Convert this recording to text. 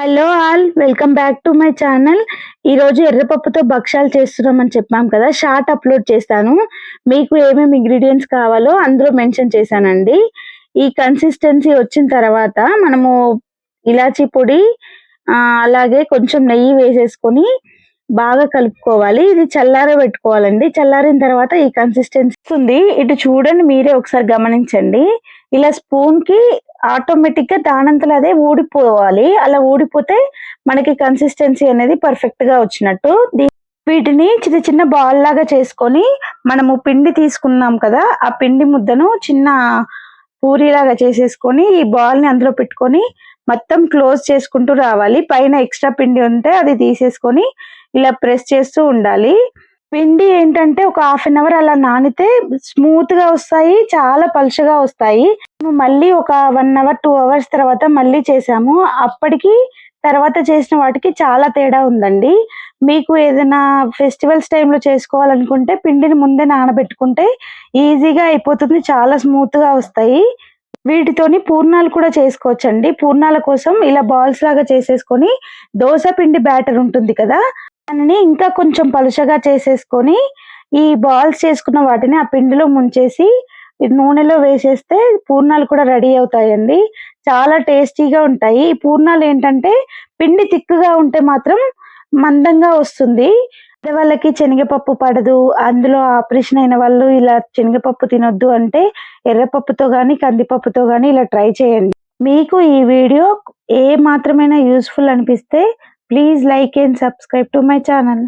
Hello all welcome back to my channel ఈరోజు ఎర్రపప్పుతో భక్ష్యాలు చేస్తున్నామని చెప్పాం కదా షార్ట్ అప్లోడ్ చేస్తాను. మీకు ఏమేమి ఇంగ్రీడియంట్స్ కావాలో అందులో మెన్షన్ చేశానండి. ఈ కన్సిస్టెన్సీ వచ్చిన తర్వాత మనము ఇలాచీ పొడి అలాగే కొంచెం నెయ్యి వేసేసుకొని బాగా కలుపుకోవాలి. ఇది చల్లార పెట్టుకోవాలండి. చల్లారిన తర్వాత ఈ కన్సిస్టెన్సీ ఉంది. ఇటు చూడండి మీరే ఒకసారి గమనించండి. ఇలా స్పూన్కి ఆటోమేటిక్గా దానంతలో అదే ఊడిపోవాలి. అలా ఊడిపోతే మనకి కన్సిస్టెన్సీ అనేది పర్ఫెక్ట్గా వచ్చినట్టు. వీటిని చిన్న చిన్న బాల్ లాగా చేసుకొని మనము పిండి తీసుకున్నాం కదా ఆ పిండి ముద్దను చిన్న పూరిలాగా చేసేసుకొని ఈ బాల్ని అందులో పెట్టుకొని మొత్తం క్లోజ్ చేసుకుంటూ రావాలి. పైన ఎక్స్ట్రా పిండి ఉంటే అది తీసేసుకొని ఇలా ప్రెస్ చేస్తూ ఉండాలి. పిండి ఏంటంటే ఒక హాఫ్ అన్ అవర్ అలా నానితే స్మూత్గా వస్తాయి చాలా పలుచగా వస్తాయి. మళ్ళీ ఒక వన్ అవర్ టూ అవర్స్ తర్వాత మళ్ళీ చేసాము. అప్పటికి తర్వాత చేసిన వాటికి చాలా తేడా ఉందండి. మీకు ఏదైనా ఫెస్టివల్స్ టైంలో చేసుకోవాలనుకుంటే పిండిని ముందే నానబెట్టుకుంటే ఈజీగా అయిపోతుంది చాలా స్మూత్గా వస్తాయి. వీటితోని పూర్ణాలు కూడా చేసుకోవచ్చండి. పూర్ణాల కోసం ఇలా బాల్స్ లాగా చేసేసుకొని దోశ పిండి బ్యాటర్ ఉంటుంది కదా దానిని ఇంకా కొంచెం పలుచగా చేసేసుకొని ఈ బాల్స్ చేసుకున్న వాటిని ఆ పిండిలో ముంచేసి ఈ నూనెలో వేసేస్తే పూర్ణాలు కూడా రెడీ అవుతాయండి. చాలా టేస్టీగా ఉంటాయి. ఈ పూర్ణాలు ఏంటంటే పిండి తిక్కుగా ఉంటే మాత్రం మందంగా వస్తుంది. వాళ్ళకి శనగపప్పు పడదు. అందులో ఆపరేషన్ అయిన వాళ్ళు ఇలా శనగపప్పు తినొద్దు అంటే ఎర్రపప్పుతో కానీ కందిపప్పుతో కానీ ఇలా ట్రై చేయండి. మీకు ఈ వీడియో ఏ మాత్రమైనా యూస్ఫుల్ అనిపిస్తే please like and subscribe to my channel